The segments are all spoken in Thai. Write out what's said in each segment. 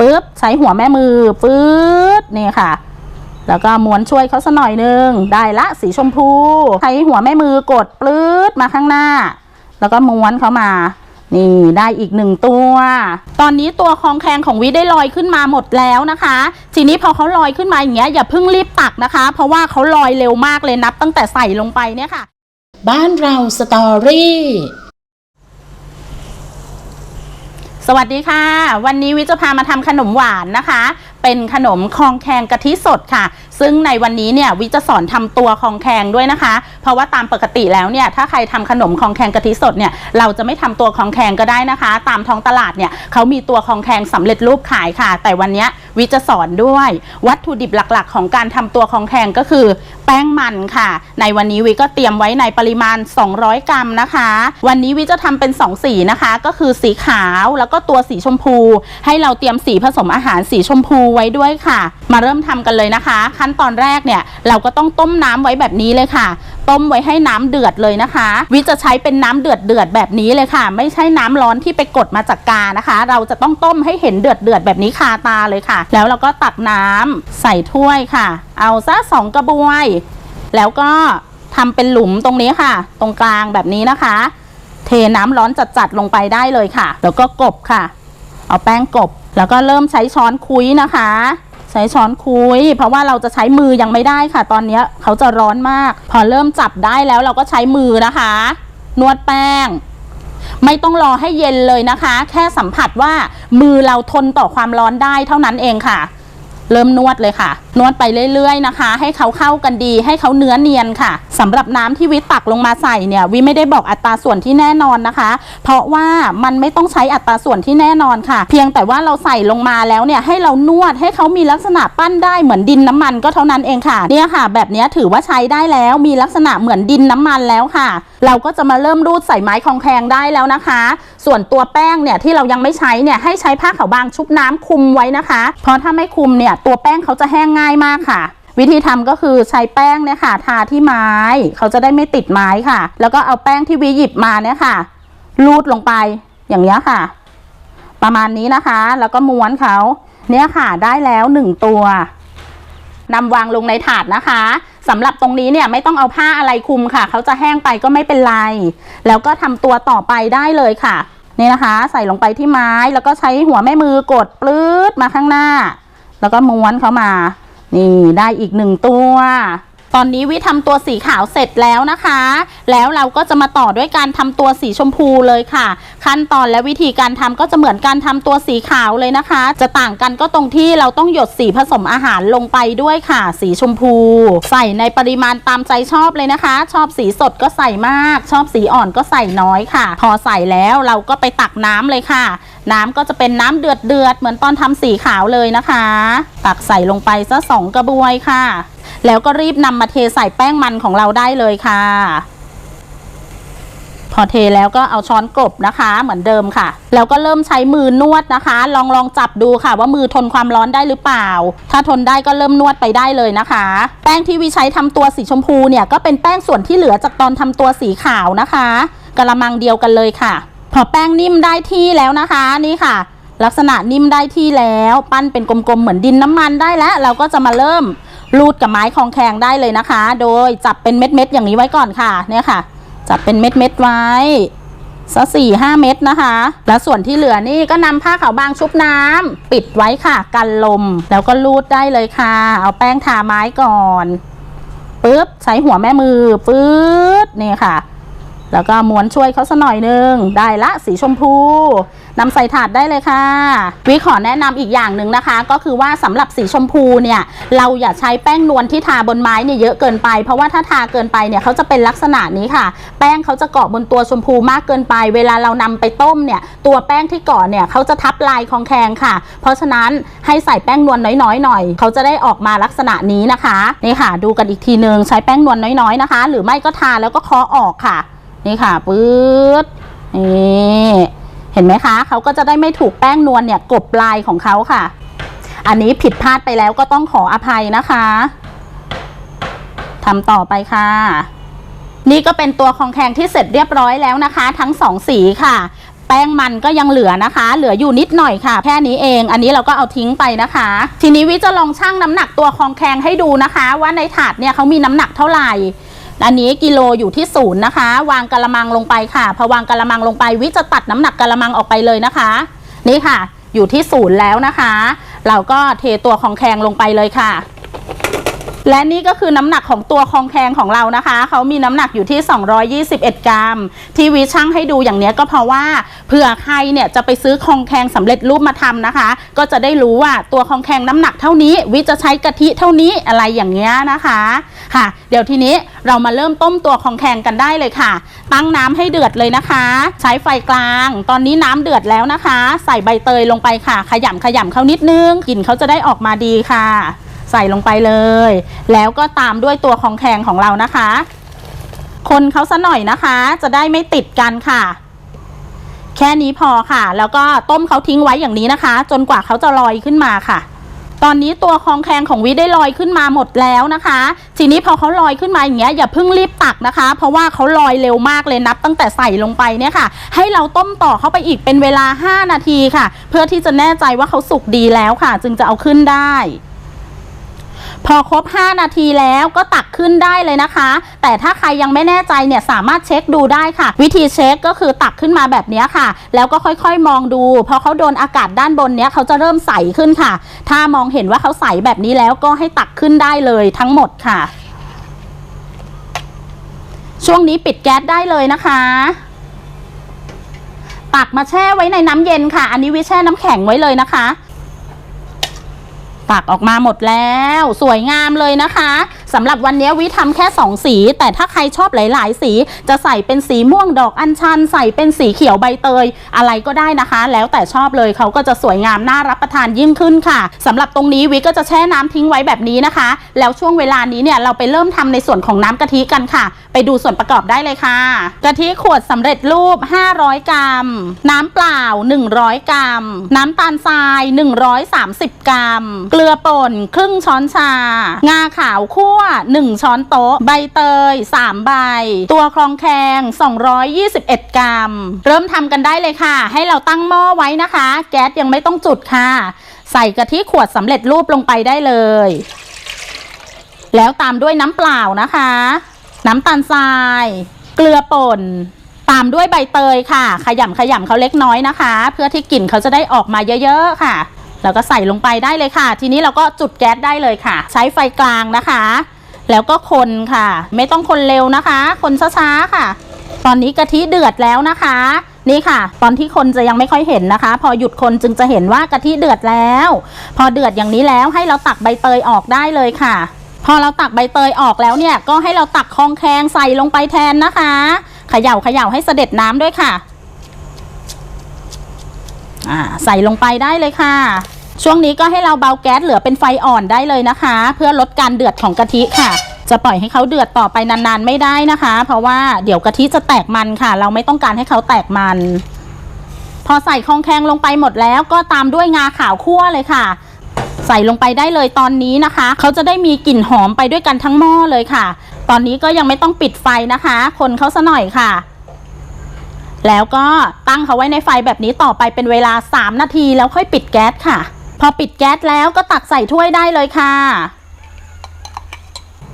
ปึ๊บใช้หัวแม่มือปื๊ดนี่ค่ะ แล้วก็ม้วนช่วยเขาสักหน่อยนึงได้ละสีชมพูใช้หัวแม่มือกดปลื้ดมาข้างหน้า แล้วก็ม้วนเขามานี่ได้อีกหนึ่งตัว ตอนนี้ตัวคองแคงของวิได้ลอยขึ้นมาหมดแล้วนะคะ ทีนี้พอเขาลอยขึ้นมาอย่างเงี้ยอย่าเพิ่งรีบตักนะคะ เพราะว่าเขาลอยเร็วมากเลยนับตั้งแต่ใส่ลงไปเนี่ยค่ะ บ้านเราสตอรี่ ส วัสดีค่ะ วันนี้วิจะพามาทำขนมหวานนะคะ เป็นขนมคองแคงกะทิสดค่ะ ซึ่งในวันนี้เนี่ยวิจะสอนทำตัวคองแคงด้วยนะคะ เพราะว่าตามปกติแล้วเนี่ยถ้าใครทำขนมคองแคงกะทิสดเนี่ยเราจะไม่ทำตัวคองแคงก็ได้นะคะ ตามท้องตลาดเนี่ยเขามีตัวคองแคงสำเร็จรูปขายค่ะ แต่วันนี้วิจะสอนด้วย วัตถุดิบหลักๆ ของการทำตัวคองแคงก็คือ แป้งมันค่ะ ในวันนี้วิก็เตรียมไว้ในปริมาณ 200 กรัมนะคะ วันนี้วิจะทำเป็น 2 สีนะคะ ก็คือสีขาวแล้วก็ตัวสีชมพู ให้เราเตรียมสีผสมอาหารสีชมพูไว้ด้วยค่ะ มาเริ่มทำกันเลยนะคะ ขั้นตอนแรกเนี่ยเราก็ต้องต้มน้ำไว้แบบนี้เลยค่ะ ต้มไว้ให้น้ำเดือดเลยนะคะ วิจะใช้เป็นน้ำเดือดเดือดแบบนี้เลยค่ะ ไม่ใช่น้ำร้อนที่ไปกดมาจากกานะคะ เราจะต้องต้มให้เห็นเดือดเดือดแบบนี้คาตาเลยค่ะ แล้วเราก็ตักน้ำใส่ถ้วยค่ะ เอาซะสองกระบวย แล้วก็ทำเป็นหลุมตรงนี้ค่ะ ตรงกลางแบบนี้นะคะ เทน้ำร้อนจัดๆลงไปได้เลยค่ะ แล้วก็กบค่ะ เอาแป้งกบ แล้วก็เริ่มใช้ช้อนคุยนะคะ ใช้ช้อนคุย เพราะว่าเราจะใช้มือยังไม่ได้ค่ะ ตอนนี้เขาจะร้อนมาก พอเริ่มจับได้แล้วเราก็ใช้มือนะคะ นวดแป้ง ไม่ต้องรอให้เย็นเลยนะคะ แค่สัมผัสว่ามือเราทนต่อความร้อนได้เท่านั้นเองค่ะ เริ่มนวดเลยค่ะ นวดไปเรื่อยๆนะคะ ให้เขาเข้ากันดี ให้เขาเนื้อเนียนค่ะสำหรับน้ำที่วิตักลงมาใส่เนี่ยวิไม่ได้บอกอัตราส่วนที่แน่นอนนะคะ เพราะว่ามันไม่ต้องใช้อัตราส่วนที่แน่นอนค่ะ เพียงแต่ว่าเราใส่ลงมาแล้วเนี่ยให้เรานวดให้เขามีลักษณะปั้นได้เหมือนดินน้ำมันก็เท่านั้นเองค่ะเนี่ยค่ะ แบบนี้ถือว่าใช้ได้แล้วมีลักษณะเหมือนดินน้ำมันแล้วค่ะ เราก็จะมาเริ่มรูดใส่ไม้คองแคงได้แล้วนะคะ ส่วนตัวแป้งเนี่ยที่เรายังไม่ใช้เนี่ยให้ใช้ผ้าขาวบางชุบน้ำคุมไว้นะคะ เพราะถ้าไม่คุมเนี่ยตัวแป้งเขาจะแห้งง่ายมากค่ะ วิธีทำก็คือใช้แป้งเนี่ยค่ะ ทาที่ไม้เขาจะได้ไม่ติดไม้ค่ะ แล้วก็เอาแป้งที่วิหยิบมาเนี่ยค่ะรูดลงไปอย่างนี้ค่ะ ประมาณนี้นะคะ แล้วก็ม้วนเขาเนี่ยค่ะได้แล้วหนึ่งตัวนำวางลงในถาดนะคะสำหรับตรงนี้เนี่ยไม่ต้องเอาผ้าอะไรคลุมค่ะ เขาจะแห้งไปก็ไม่เป็นไร แล้วก็ทำตัวต่อไปได้เลยค่ะ นี่นะคะ ใส่ลงไปที่ไม้แล้วก็ใช้หัวแม่มือกดปลื้ดมาข้างหน้า แล้วก็ม้วนเขามา นี่ได้อีกหนึ่งตัว ตอนนี้วิทำตัวสีขาวเสร็จแล้วนะคะ แล้วเราก็จะมาต่อด้วยการทำตัวสีชมพูเลยค่ะ ขั้นตอนและวิธีการทำก็จะเหมือนการทำตัวสีขาวเลยนะคะ จะต่างกันก็ตรงที่เราต้องหยดสีผสมอาหารลงไปด้วยค่ะ สีชมพู ใส่ในปริมาณตามใจชอบเลยนะคะ ชอบสีสดก็ใส่มาก ชอบสีอ่อนก็ใส่น้อยค่ะ พอใส่แล้วเราก็ไปตักน้ำเลยค่ะ น้ำก็จะเป็นน้ำเดือดเดือดเหมือนตอนทำสีขาวเลยนะคะ ตักใส่ลงไปซะสองกระบวยค่ะ แล้วก็รีบนำมาเทใส่แป้งมันของเราได้เลยค่ะ พอเทแล้วก็เอาช้อนกบนะคะ เหมือนเดิมค่ะ แล้วก็เริ่มใช้มือนวดนะคะ ลองลองจับดูค่ะ ว่ามือทนความร้อนได้หรือเปล่า ถ้าทนได้ก็เริ่มนวดไปได้เลยนะคะ แป้งที่วิใช้ทำตัวสีชมพูเนี่ยก็เป็นแป้งส่วนที่เหลือจากตอนทำตัวสีขาวนะคะกระมังเดียวกันเลยค่ะ พอแป้งนิ่มได้ที่แล้วนะคะนี่ค่ะ ลักษณะนิ่มได้ที่แล้ว ปั้นเป็นกลมๆเหมือนดินน้ำมันได้แล้ว เราก็จะมาเริ่ม รูดกับไม้คองแคงได้เลยนะคะ โดยจับเป็นเม็ดๆอย่างนี้ไว้ก่อนค่ะ เนี่ยค่ะ จับเป็นเม็ดๆไว้สักสี่ห้าเม็ดนะคะ แล้วส่วนที่เหลือนี่ก็นำผ้าขาวบางชุบน้ำปิดไว้ค่ะ กันลม แล้วก็รูดได้เลยค่ะ เอาแป้งทาไม้ก่อนปึ๊บใช้หัวแม่มือปื๊ดนี่ค่ะ แล้วก็ม้วนช่วยเขาสักหน่อยนึง ได้ละสีชมพู นำใส่ถาดได้เลยค่ะ วิขอแนะนำอีกอย่างหนึ่งนะคะ ก็คือว่าสำหรับสีชมพูเนี่ยเราอย่าใช้แป้งนวลที่ทาบนไม้เนี่ยเยอะเกินไป เพราะว่าถ้าทาเกินไปเนี่ยเขาจะเป็นลักษณะนี้ค่ะ แป้งเขาจะเกาะบนตัวชมพูมากเกินไป เวลาเรานำไปต้มเนี่ยตัวแป้งที่เกาะเนี่ยเขาจะทับลายคองแคงค่ะ เพราะฉะนั้นให้ใส่แป้งนวลน้อยๆหน่อยเขาจะได้ออกมาลักษณะนี้นะคะนี่ค่ะ ดูกันอีกทีนึงใช้แป้งนวลน้อยๆนะคะ หรือไม่ก็ทาแล้วก็เคาะออกค่ะ นี่ค่ะปื๊ดนี่ เห็นไหมคะเขาก็จะได้ไม่ถูกแป้งนวลเนี่ยกบลายของเขาค่ะ อันนี้ผิดพลาดไปแล้วก็ต้องขออภัยนะคะทำต่อไปค่ะนี่ก็เป็นตัวคองแคงที่เสร็จเรียบร้อยแล้วนะคะ ทั้งสองสีค่ะ แป้งมันก็ยังเหลือนะคะ เหลืออยู่นิดหน่อยค่ะแค่นี้เอง อันนี้เราก็เอาทิ้งไปนะคะ ทีนี้วิจะลองชั่งน้ำหนักตัวคองแคงให้ดูนะคะ ว่าในถาดเนี่ยเขามีน้ำหนักเท่าไหร่ อันนี้กิโลอยู่ที่ศูนย์นะคะ วางกระมังลงไปค่ะพอวางกระมังลงไปวิจะตัดน้ำหนักกระมังออกไปเลยนะคะ นี่ค่ะ อยู่ที่ศูนย์แล้วนะคะ เราก็เทตัวของแคงลงไปเลยค่ะ และนี่ก็คือน้ำหนักของตัวคองแคงของเรานะคะ เขามีน้ำหนักอยู่ที่ 221 กรัม ที่วิช่างให้ดูอย่างเนี้ยก็เพราะว่าเผื่อใครเนี่ยจะไปซื้อคองแคงสำเร็จรูปมาทำนะคะ ก็จะได้รู้ว่าตัวคองแคงน้ำหนักเท่านี้ วิจะใช้กะทิเท่านี้อะไรอย่างเงี้ยนะคะค่ะ เดี๋ยวทีนี้เรามาเริ่มต้มตัวคองแคงกันได้เลยค่ะ ตั้งน้ำให้เดือดเลยนะคะ ใช้ไฟกลาง ตอนนี้น้ำเดือดแล้วนะคะ ใส่ใบเตยลงไปค่ะ ขยำขยำเขานิดนึงกลิ่นเขาจะได้ออกมาดีค่ะ ใส่ลงไปเลย แล้วก็ตามด้วยตัวของแข็งของเรานะคะ คนเขาซะหน่อยนะคะ จะได้ไม่ติดกันค่ะ แค่นี้พอค่ะ แล้วก็ต้มเขาทิ้งไว้อย่างนี้นะคะ จนกว่าเขาจะลอยขึ้นมาค่ะตอนนี้ตัวคองแคงของวิได้ลอยขึ้นมาหมดแล้วนะคะ ทีนี้พอเขาลอยขึ้นมาอย่างเงี้ยอย่าเพิ่งรีบตักนะคะ เพราะว่าเขาลอยเร็วมากเลยนับ ตั้งแต่ใส่ลงไปเนี่ยค่ะ ให้เราต้มต่อเข้าไปอีกเป็นเวลา 5 นาทีค่ะ เพื่อที่จะแน่ใจว่าเขาสุกดีแล้วค่ะ จึงจะเอาขึ้นได้ พอครบ 5 นาทีแล้วก็ตักขึ้นได้เลยนะคะ แต่ถ้าใครยังไม่แน่ใจเนี่ยสามารถเช็คดูได้ค่ะ วิธีเช็คก็คือตักขึ้นมาแบบนี้ค่ะ แล้วก็ค่อยๆมองดู พอเขาโดนอากาศด้านบนเนี้ยเขาจะเริ่มใสขึ้นค่ะ ถ้ามองเห็นว่าเขาใสแบบนี้แล้วก็ให้ตักขึ้นได้เลยทั้งหมดค่ะ ช่วงนี้ปิดแก๊สได้เลยนะคะตักมาแช่ไว้ในน้ำเย็นค่ะ อันนี้วิแช่น้ำแข็งไว้เลยนะคะ ปักออกมาหมดแล้ว สวยงามเลยนะคะ สำหรับวันนี้วิทำแค่ 2 สี แต่ถ้าใครชอบหลาย ๆ สี จะใส่เป็นสีม่วงดอกอัญชัน ใส่เป็นสีเขียวใบเตย อะไรก็ได้นะคะ แล้วแต่ชอบเลยเขาก็จะสวยงามน่ารับประทานยิ่งขึ้นค่ะสำหรับตรงนี้วิก็จะแช่น้ำทิ้งไว้แบบนี้นะคะ แล้วช่วงเวลานี้เนี่ยเราไปเริ่มทำในส่วนของน้ำกะทิกันค่ะ ไปดูส่วนประกอบได้เลยค่ะ กะทิขวดสำเร็จรูป 500 กรัม น้ำเปล่า 100 กรัม น้ำตาลทราย 130 กรัม เกลือป่นครึ่งช้อนชา งาขาวคั่ว1 ช้อนโต๊ะ ใบเตย 3 ใบ ตัวคลองแคง 221 กรัม เริ่มทำกันได้เลยค่ะ ให้เราตั้งหม้อไว้นะคะ แก๊สยังไม่ต้องจุดค่ะ ใส่กะทิขวดสำเร็จรูปลงไปได้เลย แล้วตามด้วยน้ำเปล่านะคะ น้ำตาลทราย เกลือป่นตามด้วยใบเตยค่ะ ขยำขยำเขาเล็กน้อยนะคะ เพื่อที่กลิ่นเขาจะได้ออกมาเยอะ ๆ ค่ะ แล้วก็ใส่ลงไปได้เลยค่ะ ทีนี้เราก็จุดแก๊สได้เลยค่ะ ใช้ไฟกลางนะคะ แล้วก็คนค่ะ ไม่ต้องคนเร็วนะคะ คนช้าๆค่ะ ตอนนี้กะทิเดือดแล้วนะคะ นี่ค่ะ ตอนที่คนจะยังไม่ค่อยเห็นนะคะ พอหยุดคนจึงจะเห็นว่ากะทิเดือดแล้ว พอเดือดอย่างนี้แล้วให้เราตักใบเตยออกได้เลยค่ะ พอเราตักใบเตยออกแล้วเนี่ยก็ให้เราตักคองแคงใส่ลงไปแทนนะคะเขย่าเขย่าให้เสด็จน้ำด้วยค่ะ อ่าใส่ลงไปได้เลยค่ะ ช่วงนี้ก็ให้เราเบาแก๊สเหลือเป็นไฟอ่อนได้เลยนะคะ เพื่อลดการเดือดของกะทิค่ะ จะปล่อยให้เขาเดือดต่อไปนานๆไม่ได้นะคะ เพราะว่าเดี๋ยวกะทิจะแตกมันค่ะ เราไม่ต้องการให้เขาแตกมัน พอใส่คองแคงลงไปหมดแล้วก็ตามด้วยงาขาวคั่วเลยค่ะใส่ลงไปได้เลยตอนนี้นะคะ เขาจะได้มีกลิ่นหอมไปด้วยกันทั้งหม้อเลยค่ะ ตอนนี้ก็ยังไม่ต้องปิดไฟนะคะ คนเขาซะหน่อยค่ะ แล้วก็ตั้งเขาไว้ในไฟแบบนี้ต่อไปเป็นเวลา 3 นาทีแล้วค่อยปิดแก๊สค่ะ พอปิดแก๊สแล้วก็ตักใส่ถ้วยได้เลยค่ะ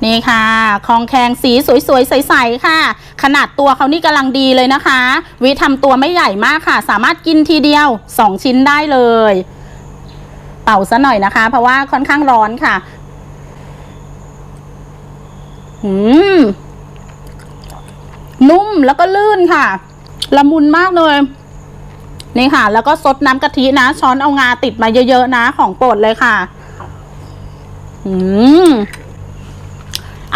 นี่ค่ะคองแคงสีสวยๆใสๆค่ะ ขนาดตัวเขานี่กำลังดีเลยนะคะ วิทำตัวไม่ใหญ่มากค่ะ สามารถกินทีเดียว 2 ชิ้นได้เลย เป่าซะหน่อยนะคะ เพราะว่าค่อนข้างร้อนค่ะหืมนุ่มแล้วก็ลื่นค่ะ ละมุนมากเลยนี่ค่ะ แล้วก็ซดน้ำกะทินะ ช้อนเอางาติดมาเยอะๆนะ ของโปรดเลยค่ะ อืม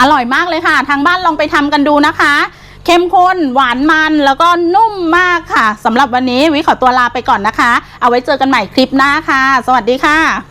อร่อยมากเลยค่ะ ทางบ้านลองไปทำกันดูนะคะ เข้มข้น หวานมันแล้วก็นุ่มมากค่ะสำหรับวันนี้วิขอตัวลาไปก่อนนะคะ เอาไว้เจอกันใหม่คลิปหน้าค่ะ สวัสดีค่ะ